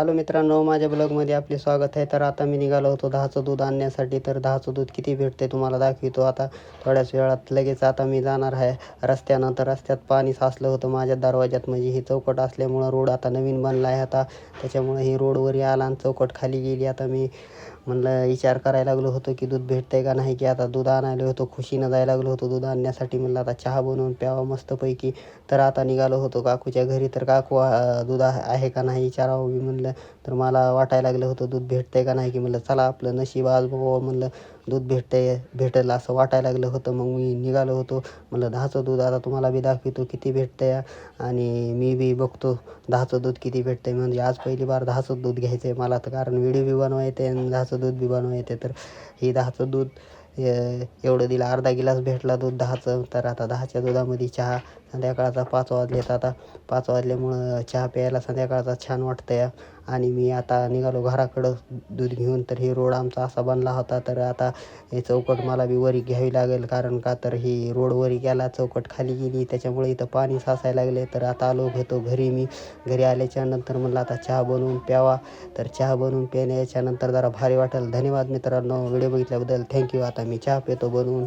Hello मित्रांनो माझ्या ब्लॉगमध्ये आपले स्वागत आहे. तर आता मी निघालो होतो दहाचं दूध आणण्यासाठी. तर दहाचं दूध किती भेटते तुम्हाला दाखवितो आता. थोड्याच वेळात लगेच आता मी जाणार आहे रस्त्यानं. तर रस्त्यात पाणी साचलं होतं माझ्या दरवाज्यात. म्हणजे ही चौकट असल्यामुळं रोड आता नवीन बनला आहे आता. त्याच्यामुळे ही रोडवरही आला आणि चौकट खाली गेली. आता मी म्हणलं विचार करायला लागलो होतो की दूध भेटतंय का नाही की आता दूध आणायला होतो खुशीनं जायला लागलो होतो दूध आणण्यासाठी. म्हणलं आता चहा बनवून प्यावा मस्तपैकी. तर आता निघालो होतो काकूच्या घरी. तर काकू दूध आहे आहे का नाही विचारावं मी म्हणलं. तर मला वाटायला लागलं होतं दूध भेटतंय का नाही की म्हणलं चला आपलं नशीब आज बघावं म्हणलं. दूध भेटतंय भेटेल असं वाटायला लागलं होतं. मग मी निघालो होतो. म्हणलं दहाचं दूध आता तुम्हाला बी दाखवितो किती भेटतंय आणि मी बी बघतो दहाचं दूध किती भेटतंय. म्हणजे आज पहिली बार दहाचं दूध घ्यायचं आहे मला तर कारण व्हिडिओ बी बनवा येते आणि दहाचं दूध बी बनवा येते तर ही दहाचं दूध एवढं दिलं अर्धा गिलास भेटला दूध दहाचं. तर आता दहाच्या दुधामध्ये चहा संध्याकाळचा पाच वाजलेत. आता पाच वाजल्यामुळं चहा प्यायला संध्याकाळचा छान वाटतं आहे आणि मी आता निघालो घराकडं दूध घेऊन. तर हे रोड आमचा असा बनला होता. तर आता हे चौकट मला बी वरी घ्यावी लागेल. कारण का तर हे रोड वरी गेला चौकट खाली गेली. त्याच्यामुळे इथं पाणी साचायला लागले. तर आता आलो घेतो घरी मी. घरी आल्याच्यानंतर म्हणलं आता चहा बनवून प्यावा. तर चहा बनवून पिण्याच्या नंतर जरा भारी वाटेल. धन्यवाद मित्रांनो. व्हिडिओ बघितल्याबद्दल थँक्यू. आता मी चहा पितो बनवून.